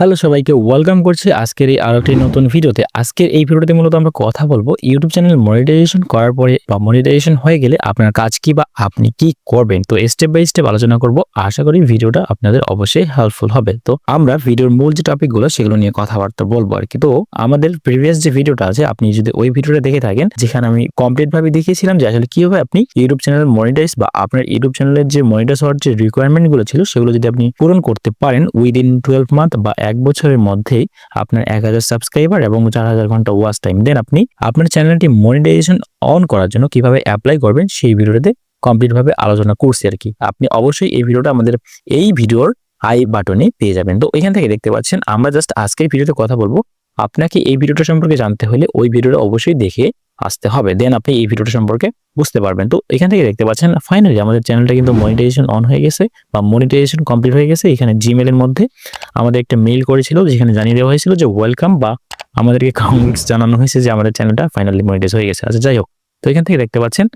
Hello সবাইকে welcome করছি আজকের এই আরও একটি নতুন ভিডিওতে। আজকের এই ভিডিওতে মূলত আমরা কথা বলব ইউটিউব চ্যানেল মনিটাইজেশন করার পরে বা মনিটাইজেশন হয়ে গেলে আপনার কাজ কি বা আপনি কি করবেন। তো স্টেপ বাই স্টেপ আলোচনা করব। আশা করি ভিডিওটা আপনাদের অবশ্যই হেল্পফুল হবে। তো আমরা ভিডিওর মূল যে টপিকগুলো সেগুলো নিয়ে কথাবার্তা বলব আর কি তো আমাদের প্রিভিয়াস যে ভিডিওটা আছে, আপনি যদি ওই ভিডিওটা দেখে থাকেন, যেখানে আমি কমপ্লিটভাবে দেখিয়েছিলাম যে আসলে কীভাবে আপনি ইউটিউব চ্যানেল মনিটাইজ বা আপনার ইউটিউব চ্যানেলের যে মনিটাইজ হওয়ার যে রিকোয়ারমেন্টগুলো ছিল, সেগুলো যদি আপনি পূরণ করতে পারেন উইদিন টুয়েলভ মান্থ বা এক বছরের মধ্যেই আপনার এক হাজার সাবস্ক্রাইবার এবং চার হাজার ঘণ্টা ওয়াচ টাইম দেন আপনি আপনার চ্যানেলটি মনিটাইজেশন অন করার জন্য কীভাবে অ্যাপ্লাই করবেন সেই ভিডিওতে কমপ্লিট ভাবে আলোচনা করছি আর কি। আপনি অবশ্যই এই ভিডিওটা আমাদের এই ভিডিওর আই বাটনে পেয়ে যাবেন। তো এখান থেকে দেখতে পাচ্ছেন, আমরা জাস্ট আজকের ভিডিওতে কথা বলব। আপনাকে এই ভিডিওটা সম্পর্কে জানতে হলে ওই ভিডিওটা অবশ্যই দেখে আসতে হবে। দেন আপনি এই ভিডিওটা সম্পর্কে বুঝতে পারবেন। তো এখান থেকে দেখতে পাচ্ছেন ফাইনালি আমাদের চ্যানেলটা কিন্তু মনিটাইজেশন অন হয়ে গেছে বা মনিটাইজেশন কমপ্লিট হয়ে গেছে। এখানে জিমেলের মধ্যে আমাদের একটা মেইল করেছিল, যেখানে জানিয়ে দেওয়া হয়েছিল যে ওয়েলকাম বা আমাদেরকে কংগ্রেস জানানো হয়েছে যে আমাদের চ্যানেলটা ফাইনালি মনিটাইজ হয়ে গেছে। আচ্ছা যাই হোক। তো এখান থেকে দেখতে পাচ্ছেন,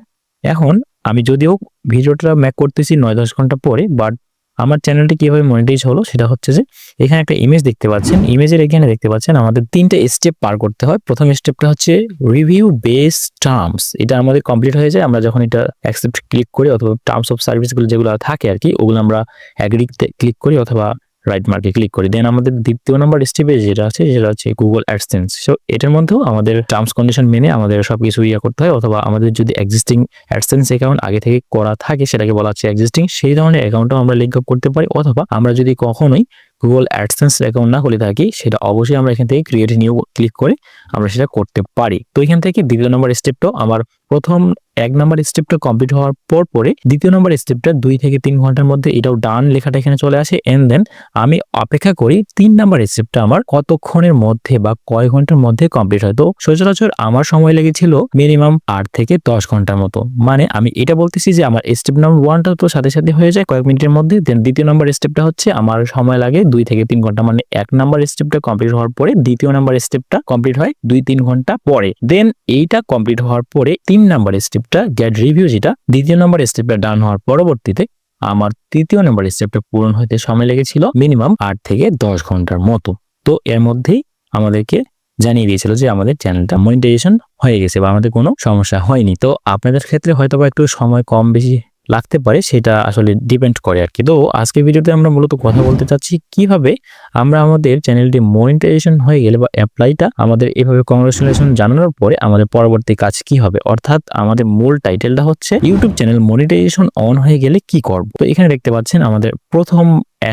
এখন আমি যদিও ভিডিওটা ম্যাক করতেছি নয় দশ ঘণ্টা পরে বাট আমার চ্যানেলটি কীভাবে মনিটাইজ হলো সেটা হচ্ছে যে, এখানে একটা ইমেজ দেখতে পাচ্ছেন। ইমেজের এখানে দেখতে পাচ্ছেন, আমাদের তিনটে স্টেপ পার করতে হয়। প্রথম স্টেপটা হচ্ছে রিভিউ বেস টার্মস এটা আমাদের কমপ্লিট হয়ে যায়। আমরা যখন এটা অ্যাকসেপ্ট ক্লিক করি অথবা টার্মস অফ সার্ভিসগুলো যেগুলো থাকে আর কি, ওগুলো আমরা অ্যাগ্রিতে ক্লিক করি অথবা রাইট মার্কে ক্লিক করি। দেন আমাদের দ্বিতীয় নম্বর স্টেপে যেটা আছে, সেটা হচ্ছে গুগল অ্যাডসেন্স সো এটার মধ্যেও আমাদের টার্মস কন্ডিশন মেনে আমাদের সব কিছু ইয়ে করতে হয়, অথবা আমাদের যদি এক্সিস্টিং অ্যাডসেন্স অ্যাকাউন্ট আগে থেকে করা থাকে, সেটাকে বলা হচ্ছে এক্সিস্টিং সেই ধরনের অ্যাকাউন্টও আমরা লিঙ্ক আপ করতে পারি, অথবা আমরা যদি কখনোই গুগল অ্যাডসেন্স অ্যাকাউন্ট না খুলে থাকি, সেটা অবশ্যই আমরা এখান থেকে ক্রিয়েট নিউ ক্লিক করে আমরা সেটা করতে পারি। তো এখান থেকে দ্বিতীয় নম্বর স্টেপটাও আমার প্রথম এক নম্বর স্টেপটা কমপ্লিট হওয়ার পর পরে দ্বিতীয় নম্বর স্টেপটা দুই থেকে তিন ঘণ্টার মধ্যে এটাও ডান লেখাটা এখানে চলে আসে। এন্ড দেন আমি অপেক্ষা করি তিন নম্বর স্টেপটা আমার কতক্ষণের মধ্যে বা কয় ঘণ্টার মধ্যে কমপ্লিট হয়। তো সচরাচর আমার সময় লেগেছিল মিনিমাম আট থেকে দশ ঘণ্টার মতো। মানে আমি এটা বলতেছি যে আমার স্টেপ নাম্বার ওয়ানটা তো সাথে সাথে হয়ে যায় কয়েক মিনিটের মধ্যে। দেন দ্বিতীয় নম্বর স্টেপটা হচ্ছে আমার সময় লাগে দুই থেকে তিন ঘণ্টা মানে এক নাম্বার স্টেপটা কমপ্লিট হওয়ার পরে দ্বিতীয় নাম্বার স্টেপটা কমপ্লিট হয় দুই তিন ঘণ্টা পরে। দেন এইটা কমপ্লিট হওয়ার পরে তিন নাম্বার স্টেপটা গ্যাট রিভিউ যেটা, দ্বিতীয় নাম্বার স্টেপটা ডান হওয়ার পরবর্তীতে আমার তৃতীয় নাম্বার স্টেপটা পূরণ হতে সময় লেগেছিল মিনিমাম আট থেকে দশ ঘণ্টার মতো। তো এর মধ্যেই আমাদেরকে জানিয়ে দিয়েছিল যে আমাদের চ্যানেলটা মনিটাইজেশন হয়ে গেছে বা আমাদের কোনো সমস্যা হয়নি। তো আপনাদের ক্ষেত্রে হয়তো বা একটু সময় কম বেশি লাগতে পারে, সেটা আসলে ডিপেন্ড করে আর কি তো আজকে ভিডিওতে আমরা মূলত কথা বলতে চাচ্ছি, কীভাবে আমরা আমাদের চ্যানেলটি মনিটাইজেশন হয়ে গেলে বা অ্যাপ্লাইটা আমাদের এভাবে কংগ্রেচুলেশন জানানোর পরে আমাদের পরবর্তী কাজ কি হবে? অর্থাৎ আমাদের মূল টাইটেলটা হচ্ছে ইউটিউব চ্যানেল মনিটাইজেশন অন হয়ে গেলে কি করব? তো এখানে দেখতে পাচ্ছেন আমাদের প্রথম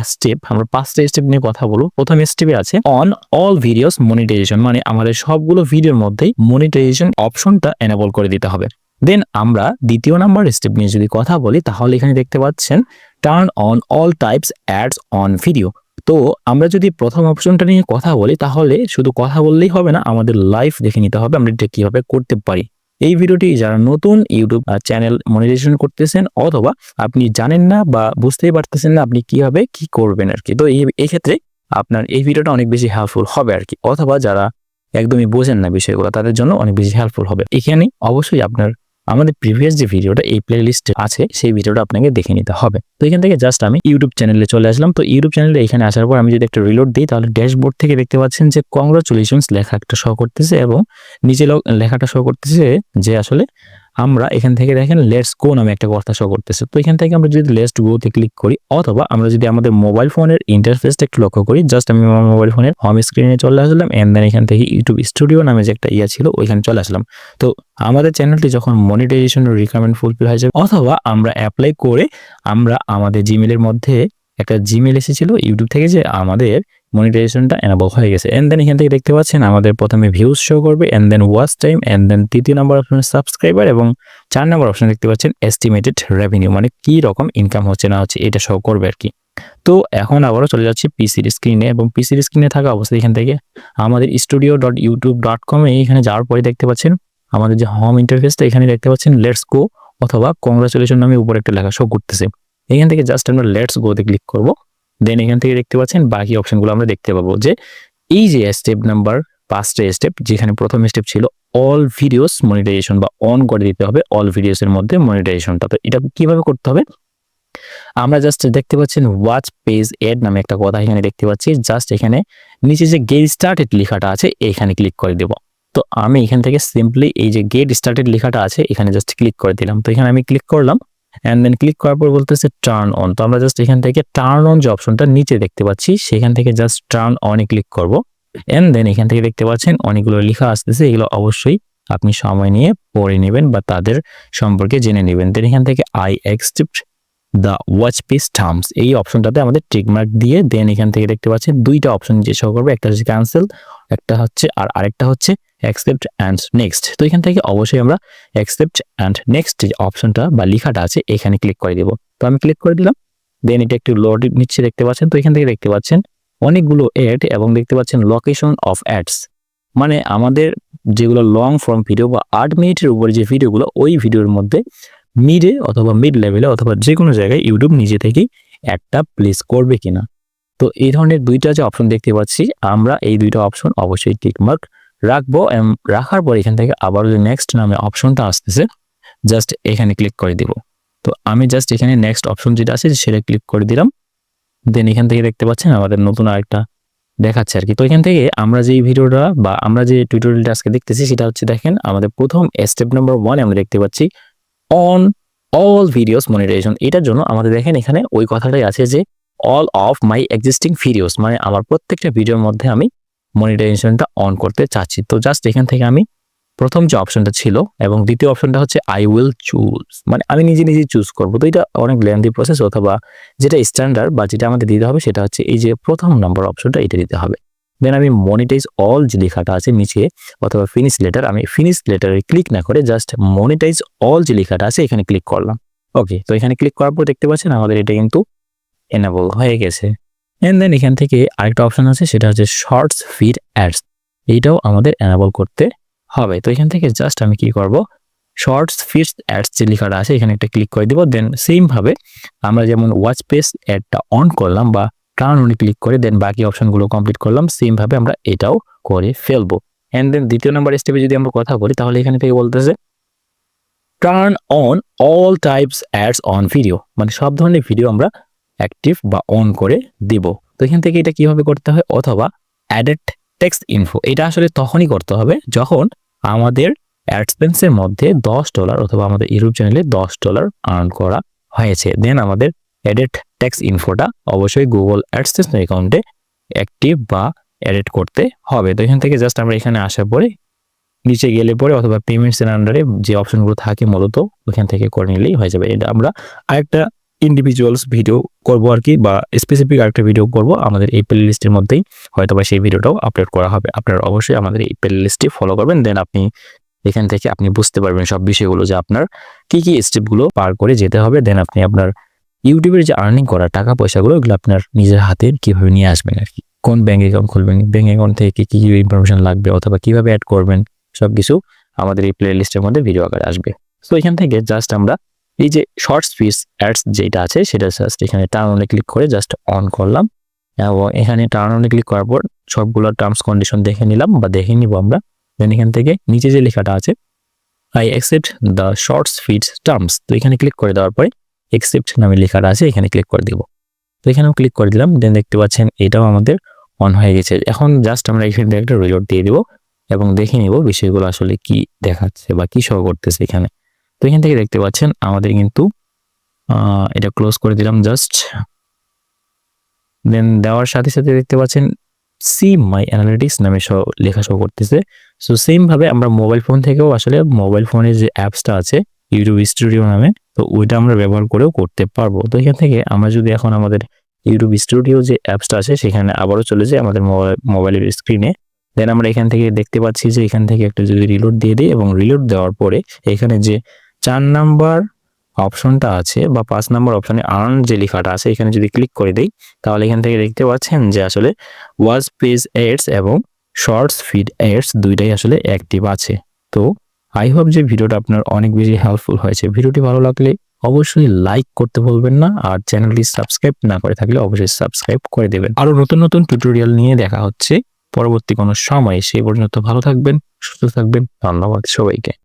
স্টেপ আমরা পাঁচটা স্টেপ নিয়ে কথা বলব। প্রথম স্টেপে আছে অন অল ভিডিওস মনিটাইজেশন মানে আমাদের সবগুলো ভিডিওর মধ্যেই মনিটাইজেশন অপশনটা এনেবল করে দিতে হবে। দেন আমরা দ্বিতীয় নাম্বার স্টেপ নিয়ে যদি কথা বলি, তাহলে এখানে দেখতে পাচ্ছেন turn on all types ads on video তো আমরা যদি প্রথম অপশনটা নিয়ে কথা বলি, তাহলে শুধু কথা বললেই হবে না, আমাদের লাইভ দেখে নিতে হবে, আমরা এটা কীভাবে করতে পারি। এই ভিডিওটি যারা নতুন ইউটিউব চ্যানেল মনিটাইজেশন করতেছেন, অথবা আপনি জানেন না বা বুঝতেই পারতেছেন না আপনি কীভাবে কি করবেন আর কি তো এই ক্ষেত্রে আপনার এই ভিডিওটা অনেক বেশি হেল্পফুল হবে আর কি অথবা যারা একদমই বোঝেন না বিষয়গুলো, তাদের জন্য অনেক বেশি হেল্পফুল হবে। এখানে অবশ্যই আপনার আমাদের প্রিভিয়াস যে ভিডিওটা এই প্লে লিস্টে আছে, সেই ভিডিওটা আপনাকে দেখে নিতে হবে। তো এখান থেকে জাস্ট আমি ইউটিউব চ্যানেলে চলে আসলাম। তো ইউটিউব চ্যানেলে এখানে আসার পর আমি যদি একটা রিলোড দিই, তাহলে ড্যাশবোর্ড থেকে দেখতে পাচ্ছেন যে কংগ্রাচুলেশনস লেখা একটা শো করতেছে এবং নিচে লেখাটা শো করতেছে যে আসলে আমরা এখান থেকে দেখেন লেটস গো নামে একটা কথা শো করতেছে। তো এখান থেকে আমরা যদি লেটস গোতে ক্লিক করি অথবা আমরা যদি আমাদের মোবাইল ফোনের ইন্টারফেসটা একটু লক্ষ্য করি জাস্ট আমি আমার মোবাইল ফোনের হোম স্ক্রিনে চলে আসলাম এন্ড দেন এখান থেকে ইউটিউব স্টুডিও নামে যে একটা ইয়া ছিল, ওইখানে চলে আসলাম। তো আমাদের চ্যানেলটি যখন মনিটাইজেশন রিকোয়ারমেন্ট ফুলফিল হয়ে যাবে, অথবা আমরা অ্যাপ্লাই করে আমরা আমাদের জিমেলের মধ্যে একটা জিমেল এসেছিল ইউটিউব থেকে যে আমাদের মনিটাইজেশনটা এনাবল হয়ে গেছে। এন্ড দেন এখান থেকে দেখতে পাচ্ছেন আমাদের প্রথমে ভিউজ শো করবে and then watch time and then তৃতীয় নম্বর অপশন সাবস্ক্রাইবার এবং চার নম্বর অপশন দেখতে পাচ্ছেন এস্টিমেটেড রেভিনিউ মানে কি রকম ইনকাম হচ্ছে না হচ্ছে, এটা শো করবে আর কি। তো এখন আবারও চলে যাচ্ছি পিসির স্ক্রিনে এবং পিসির স্ক্রিনে থাকা অবস্থায় এখান থেকে। আমাদের স্টুডিও ডট ইউটিউব ডট কমে এখানে যাওয়ার পরে দেখতে পাচ্ছেন, আমাদের যে হোম ইন্টারফেসটা এখানে দেখতে পাচ্ছেন লেটস গো অথবা কংগ্রাচুলেশন নামে উপরে একটা লেখা শো করতেছে। এখান থেকে জাস্ট আমরা লেটস গোতে ক্লিক করব। দেন এখান থেকে দেখতে পাচ্ছেন বাকি অপশনগুলো আমরা দেখতে পাবো যে এই যে স্টেপ নাম্বার পাঁচটা স্টেপ যেখানে প্রথম স্টেপ ছিল অল ভিডিওস মনিটাইজেশন বা অন করে দিতে হবে অল ভিডিওস এর মধ্যে মনিটাইজেশনটা তো এটা কীভাবে করতে হবে? আমরা জাস্ট দেখতে পাচ্ছেন ওয়াচ পেজ এড নামে একটা কথা এখানে দেখতে পাচ্ছি। জাস্ট এখানে নিচে যে গেট স্টার্টেড লেখাটা আছে, এখানে ক্লিক করে দেব। তো আমি এখান থেকে সিম্পলি এই যে গেট স্টার্টেড লেখাটা আছে, এখানে জাস্ট ক্লিক করে দিলাম। তো এখানে আমি ক্লিক করলাম। অ্যান্ড দেন ক্লিক করার পর বলতেছে টার্ন অন তো আমরা জাস্ট এখান থেকে টার্ন অন যে অপশনটা নিচে দেখতে পাচ্ছি, সেখান থেকে জাস্ট টার্ন অনে ক্লিক করব। অ্যান্ড দেন এখান থেকে দেখতে পাচ্ছেন অনেকগুলো লেখা আসতেছে, এগুলো অবশ্যই আপনি সময় নিয়ে পড়ে নেবেন বা তাদের সম্পর্কে জেনে নেবেন। দেন এখান থেকে I accept the watch page terms এই অপশনটাতে আমাদের টিকমার্ক দিয়ে দেন এখান থেকে দেখতে পাচ্ছেন দুইটা অপশন যে শো করবে, একটা হচ্ছে ক্যান্সেল একটা হচ্ছে, আর আরেকটা হচ্ছে অ্যাকসেপ্ট অ্যান্ড নেক্সট তো এখান থেকে অবশ্যই আমরা অ্যাকসেপ্ট অ্যান্ড নেক্সট যে অপশনটা বা লেখাটা আছে, এখানে ক্লিক করে দিব। তো আমি ক্লিক করে দিলাম দেন এটা একটু লোড নিচ্ছে, দেখতে পাচ্ছেন? তো এখান থেকে দেখতে পাচ্ছেন, অনেকগুলো অ্যাড এবং দেখতে পাচ্ছেন লোকেশন অফ অ্যাডস মানে আমাদের যেগুলো লং ফর্ম ভিডিও বা আট মিনিটের উপরে যে ভিডিওগুলো ওই ভিডিওর মধ্যে মিডে অথবা মিড লেভেলে অথবা যে কোনো জায়গায় ইউটিউব নিজে থেকেই একটা প্লেস করবে কিনা। তো এই ধরনের দুইটা যে অপশন দেখতে পাচ্ছি, আমরা এই দুইটা অপশন অবশ্যই টিকমার্ক রাখব রাখার পর এখান থেকে আবার যে নেক্সট নামে অপশনটা আসতেছে জাস্ট এখানে ক্লিক করে দিব। তো আমি জাস্ট এখানে নেক্সট অপশন যেটা আছে সেটা ক্লিক করে দিলাম। দেন এখান থেকে দেখতে পাচ্ছেন আমাদের নতুন আরেকটা দেখাচ্ছে আর কি তো এখান থেকে আমরা যে ভিডিওটা বা আমরা যে টিউটোরিয়ালটা আজকে দেখতেছি সেটা হচ্ছে দেখেন, আমাদের প্রথম স্টেপ নাম্বার ওয়ান আমরা দেখতে পাচ্ছি অন অল ভিডিওস মনিটাইজেশন এটার জন্য আমাদের দেখেন এখানে ওই কথাটাই আছে যে all of my existing videos মানে আমার প্রত্যেকটা ভিডিওর মধ্যে আমি মনিটাইজেশনটা অন করতে চাচ্ছি। তো জাস্ট এখান থেকে আমি প্রথম যে অপশনটা ছিল এবং দ্বিতীয় অপশনটা হচ্ছে আই উইল চুজ মানে আমি নিজে নিজে চুজ করব। তো এটা অনেক লেন্দি প্রসেস অথবা যেটা স্ট্যান্ডার্ড বা যেটা আমাদের দিতে হবে সেটা হচ্ছে এই যে প্রথম নম্বর অপশনটা এটা দিতে হবে। দেন আমি মনিটাইজ অল যে লেখাটা আছে নিচে অথবা ফিনিশ লেটার আমি ফিনিশ লেটারে ক্লিক না করে জাস্ট মনিটাইজ অল যে লেখাটা আছে এখানে ক্লিক করলাম। ওকে তো এখানে ক্লিক করার পর দেখতে পাচ্ছেন আমাদের এটা কিন্তু এনাবল হয়ে গেছে। এন্ড দেন এখান থেকে আরেকটা অপশন আছে, সেটা হচ্ছে শর্টস ফিড অ্যাডস এইটাও আমাদের এনাবল করতে হবে। তো এখান থেকে জাস্ট আমি কি করব? শর্টস ফিডস অ্যাডস যে লেখাটা আছে, এখানে একটা ক্লিক করে দিব। দেন সেম ভাবে আমরা যেমন ওয়াচ পেস অ্যাডটা অন করলাম বা টার্ন অনে ক্লিক করে দেন বাকি অপশনগুলো কমপ্লিট করলাম সেম ভাবে আমরা এটাও করে ফেলব। এন্ড দেন দ্বিতীয় নাম্বার স্টেপে যদি আমরা কথা বলি, তাহলে এখানে থেকে বলতেছে turn on all types ads on video মানে সব ধরনের ভিডিও আমরা অ্যাক্টিভ বা অন করে দিব। তো এখান থেকে এটা কীভাবে করতে হয়? অথবা অ্যাডেড টেক্সট ইনফো এটা আসলে তখনই করতে হবে যখন আমাদের অ্যাডসপেন্সের মধ্যে দশ ডলার অথবা আমাদের ইউটিউব চ্যানেলে দশ ডলার আর্ন করা হয়েছে। দেন আমাদের এডিট ট্যাক্স ইনফোটা অবশ্যই গুগল অ্যাডসেন্স অ্যাকাউন্টে অ্যাক্টিভ বা এডিট করতে হবে। তো এখান থেকে জাস্ট আমরা এখানে আসার পরে, নিচে গেলে পরে অথবা পেমেন্টসের আন্ডারে যে অপশনগুলো থাকে মূলত ওখান থেকে করে নিলেই হয়ে যাবে। এটা আমরা আরেকটা ইন্ডিভিজুয়ালস ভিডিও করব আর কি, বা স্পেসিফিক আরেকটা ভিডিও করব, আমাদের এই প্লে লিস্টের মধ্যেই হয়তো বা সেই ভিডিওটাও আপলোড করা হবে। আপনারা অবশ্যই আমাদের এই প্লে লিস্টটি ফলো করবেন দেন আপনি এখান থেকে আপনি বুঝতে পারবেন সব বিষয়গুলো যে আপনার কি কি স্টেপগুলো পার করে যেতে হবে দেন আপনি আপনার ইউটিউবের যে আর্নিং করা টাকা পয়সাগুলো, ওগুলো আপনার নিজের হাতে কীভাবে নিয়ে আসবেন আর কি। কোন ব্যাঙ্ক অ্যাকাউন্ট খুলবেন ব্যাঙ্ক অ্যাকাউন্ট থেকে কী কী ইনফরমেশন লাগবে, অথবা কীভাবে অ্যাড করবেন সব কিছু আমাদের এই প্লে লিস্টের মধ্যে ভিডিও আকারে আসবে। তো এখান থেকে জাস্ট আমরা এই যে শর্ট পিস অ্যাডস যেটা আছে, সেটা জাস্ট এখানে টার্ন অনে ক্লিক করে জাস্ট অন করলাম। এবং এখানে টার্ন অনে ক্লিক করার পর সবগুলো টার্মস কন্ডিশন দেখে নিলাম বা দেখে নিব আমরা। দেন এখান থেকে নিচে যে লেখাটা আছে I accept the shorts feeds terms তো এখানে ক্লিক করে দেওয়ার পরে অ্যাকসেপ্ট নামে লেখাটা আছে, এখানে ক্লিক করে দিব। তো এখানেও ক্লিক করে দিলাম। দেন দেখতে পাচ্ছেন এটাও আমাদের অন হয়ে গেছে। এখন জাস্ট আমরা এখান একটা রিলোড দিয়ে দিব এবং দেখে নিব বিষয়গুলো আসলে কি দেখাচ্ছে বা কি শো করতেছে এখানে। তো এখান থেকে দেখতে পাচ্ছেন, আমাদের কিন্তু এটা ক্লোজ করে দিলাম জাস্ট দেন দেওয়ার সাথে সাথে দেখতে পাচ্ছেন সি মাই অ্যানালিটিক্স নামে লেখা শো করতেছে। সো সেম ভাবে আমরা মোবাইল ফোন থেকেও আসলে মোবাইল ফোনের যে অ্যাপসটা আছে ইউটিউব স্টুডিও নামে, তো ওইটা আমরা ব্যবহার করেও করতে পারব। তো এখান থেকে আমরা যদি এখন আমাদের ইউটিউব স্টুডিও যে অ্যাপসটা আছে, সেখানে আবারও চলে যাই আমাদের মোবাইল মোবাইলের স্ক্রিনে দেন আমরা এখান থেকে দেখতে পাচ্ছি যে এখান থেকে একটা যদি রিলোড দিয়ে দিই এবং রিলোড দেওয়ার পরে, এখানে যে চার নাম্বার অপশনটা আছে বা পাঁচ নাম্বার অপশনে আর্ন যে লেখাটা আছে, এখানে যদি ক্লিক করে দিই, তাহলে এখান থেকে দেখতে পাচ্ছেন যে আসলে ওয়াজ পেজ এডস এবং শর্টস ফিড এডস দুইটাই আসলে অ্যাক্টিভ আছে। তো আই হোপ যে ভিডিওটা আপনার অনেক বেশি হেল্পফুল হয়েছে। ভিডিওটি ভালো লাগলে অবশ্যই লাইক করতে ভুলবেন না আর চ্যানেলটি সাবস্ক্রাইব না করে থাকলে অবশ্যই সাবস্ক্রাইব করে দেবেন। আরও নতুন নতুন টিউটোরিয়াল নিয়ে দেখা হচ্ছে পরবর্তী কোনো সময়। সেই পর্যন্ত ভালো থাকবেন, সুস্থ থাকবেন। ধন্যবাদ সবাইকে।